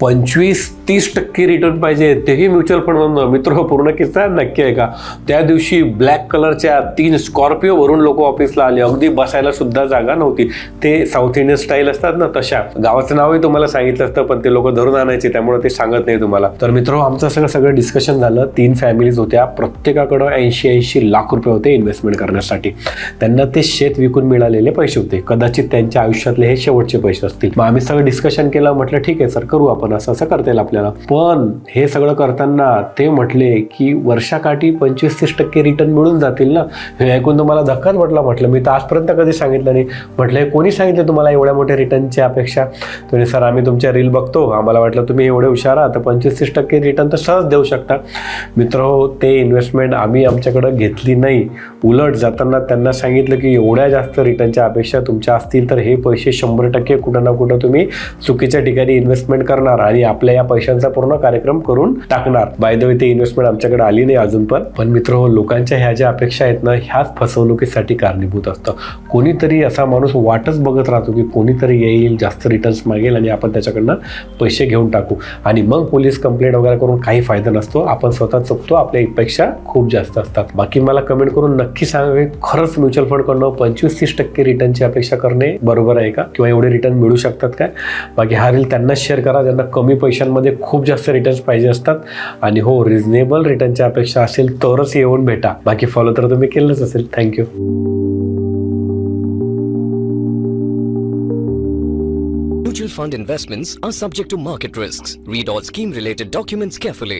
पंचवीस तीस टक्के रिटर्न पाहिजे तेही म्युच्युअल फंडमधनं मित्र हो, पूर्ण किस्सा नक्की आहे का त्या दिवशी ब्लॅक कलरच्या तीन स्कॉर्पिओ वरून लोक ऑफिसला आले. अगदी बसायला सुद्धा जागा नव्हती. ते साऊथ इंडियन स्टाईल असतात ना तशा. गावाचं नावही तुम्हाला सांगितलं असतं पण ते लोक धरून आणायचे त्यामुळे ते सांगत नाही तुम्हाला. तर मित्र हो, आमचं सगळं सगळं डिस्कशन झालं. तीन फॅमिलीज होत्या. प्रत्येकाकडं ऐंशी ऐंशी लाख रुपये होते इन्व्हेस्टमेंट करण्यासाठी. त्यांना ते शेत विकून मिळालेले पैसे होते. कदाचित त्यांच्या आयुष्यातले हे शेवटचे पैसे असतील. मग आम्ही सगळं डिस्कशन केलं म्हटलं ठीक आहे सर करू आपण. असं असं करता येईल आपल्याला. पण हे सगळं करताना ते म्हटले की वर्षाकाठी पंचवीस तीस टक्के रिटर्न मिळून जातील ना? हे ऐकून तुम्हाला धक्काच म्हटला म्हटलं. मी तर आजपर्यंत कधी सांगितलं नाही. म्हटलं हे कोणी सांगितलं तुम्हाला एवढ्या मोठ्या रिटर्नची अपेक्षा? तुम्ही सर आम्ही तुमच्या रील बघतो. आम्हाला वाटलं तुम्ही एवढे हुशार आहात तर पंचवीस तीस टक्के रिटर्न तर सहज देऊ शकता. मित्र हो, ते इन्व्हेस्टमेंट आम्ही आमच्याकडं घेतली नाही. उलट जाताना त्यांना सांगितलं की एवढ्या जास्त रिटर्नच्या अपेक्षा तुमच्या असतील तर हे पैसे शंभर टक्के कुठं ना कुठं तुम्ही चुकीच्या ठिकाणी इन्व्हेस्टमेंट करणार. आणि आपल्या या पैशांचा पूर्ण कार्यक्रम करून टाकणार. बाय द वे ते इन्व्हेस्टमेंट आमच्याकडे आली नाही अजून पण. पण मित्र हो लोकांच्या ह्या ज्या अपेक्षा आहेत ना ह्याच फसवणुकीसाठी कारणीभूत असतं. कोणीतरी असा माणूस वाटच बघत राहतो की कोणीतरी येईल जास्त रिटर्न्स मागेल आणि आपण त्याच्याकडनं पैसे घेऊन टाकू. आणि मग पोलीस कंप्लेंट वगैरे करून काही फायदा नसतो. आपण स्वतः चुकतो आपल्या पेक्षा खूप जास्त असतात. बाकी मला कमेंट करून नक्की सांगा की खरंच म्युच्युअल फंड पंचवीस तीस टक्के रिटर्नची अपेक्षा करणे बरोबर आहे का? किंवा एवढे रिटर्न मिळू शकतात काय? बाकी हा रील त्यांना शेअर करा ज्यांना कमी पैशांमध्ये खूप जास्त रिटर्न्स पाहिजे असतात आणि हो रिझनेबल रिटर्नच्या अपेक्षा असेल तरच येऊन भेटा बाकी फॉलो तर तुम्ही केलंच असेल thank you Mutual fund investments are subject to market risks. Read all scheme related documents carefully.